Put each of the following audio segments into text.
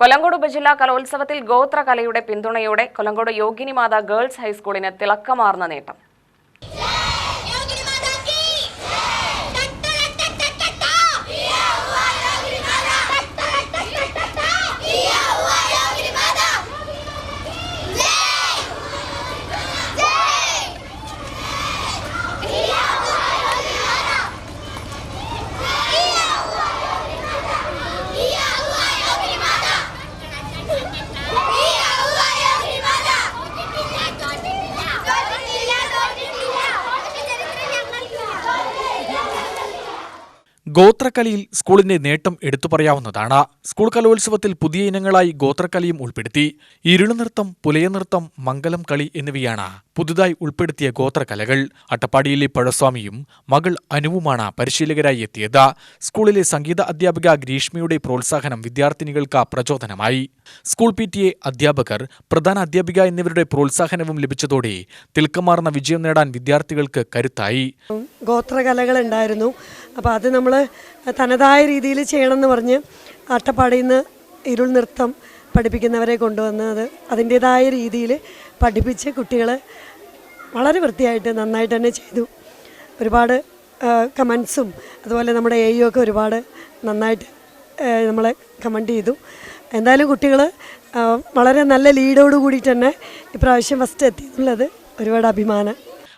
കൊല്ലങ്കോട് ഉപജില്ലാ കലോത്സവത്തിൽ ഗോത്ര കലയുടെ പിന്തുണയോടെ കൊല്ലങ്കോട് യോഗിനിമാത ഗേൾസ് ഹൈസ്കൂളിന് തിളക്കമാർന്ന നേട്ടം. ഗോത്രകലയിൽ സ്കൂളിന്റെ നേട്ടം എടുത്തു പറയാവുന്നതാണ്. സ്കൂൾ കലോത്സവത്തിൽ പുതിയ ഇനങ്ങളായി ഗോത്രകലയും ഉൾപ്പെടുത്തി. ഇരുളുനൃത്തം പുലയനൃത്തം മംഗലം കളി എന്നിവയാണ് പുതുതായി ഉൾപ്പെടുത്തിയ ഗോത്രകലകൾ. അട്ടപ്പാടിയിലെ പഴസ്വാമിയും മകൾ അനുവുമാണ് പരിശീലകരായി എത്തിയത്. സ്കൂളിലെ സംഗീത അധ്യാപിക ഗ്രീഷ്മയുടെ പ്രോത്സാഹനം വിദ്യാർത്ഥിനികൾക്ക് പ്രചോദനമായി. സ്കൂൾ പി ടി എ അധ്യാപകർ പ്രധാന അധ്യാപിക എന്നിവരുടെ പ്രോത്സാഹനവും ലഭിച്ചതോടെ തിളക്കമാർന്ന വിജയം നേടാൻ വിദ്യാർത്ഥികൾക്ക് കരുത്തായി. ഗോത്രകലകളുണ്ടായിരുന്നു അപ്പോൾ അത് നമ്മൾ തനതായ രീതിയിൽ ചെയ്യണമെന്ന് പറഞ്ഞ് അട്ടപ്പാടിയിൽ നിന്ന് ഇരുൾ നൃത്തം പഠിപ്പിക്കുന്നവരെ കൊണ്ടുവന്ന് അത് അതിന്റേതായ രീതിയിൽ പഠിപ്പിച്ച് കുട്ടികളെ വളരെ വൃത്തിയായിട്ട് നന്നായിട്ട് തന്നെ ചെയ്തു. ഒരുപാട് കമൻസും അതുപോലെ നമ്മുടെ എ ഒക്കെ ഒരുപാട് നന്നായിട്ട് നമ്മളെ കമന്റ് ചെയ്തു. എന്തായാലും കുട്ടികൾ വളരെ നല്ല ലീഡോട് കൂടിയിട്ട് തന്നെ ഇപ്രാവശ്യം ഫസ്റ്റ് എത്തിയിട്ടുള്ളത് ഒരുപാട് അഭിമാനം.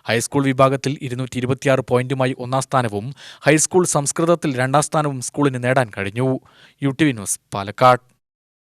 ഹൈസ്കൂൾ വിഭാഗത്തിൽ ഇരുന്നൂറ്റി ഇരുപത്തിയാറ് പോയിന്റുമായി ഒന്നാം സ്ഥാനവും ഹൈസ്കൂൾ സംസ്കൃതത്തിൽ രണ്ടാം സ്ഥാനവും സ്കൂളിന് നേടാൻ കഴിഞ്ഞു. U T V news Palakkad.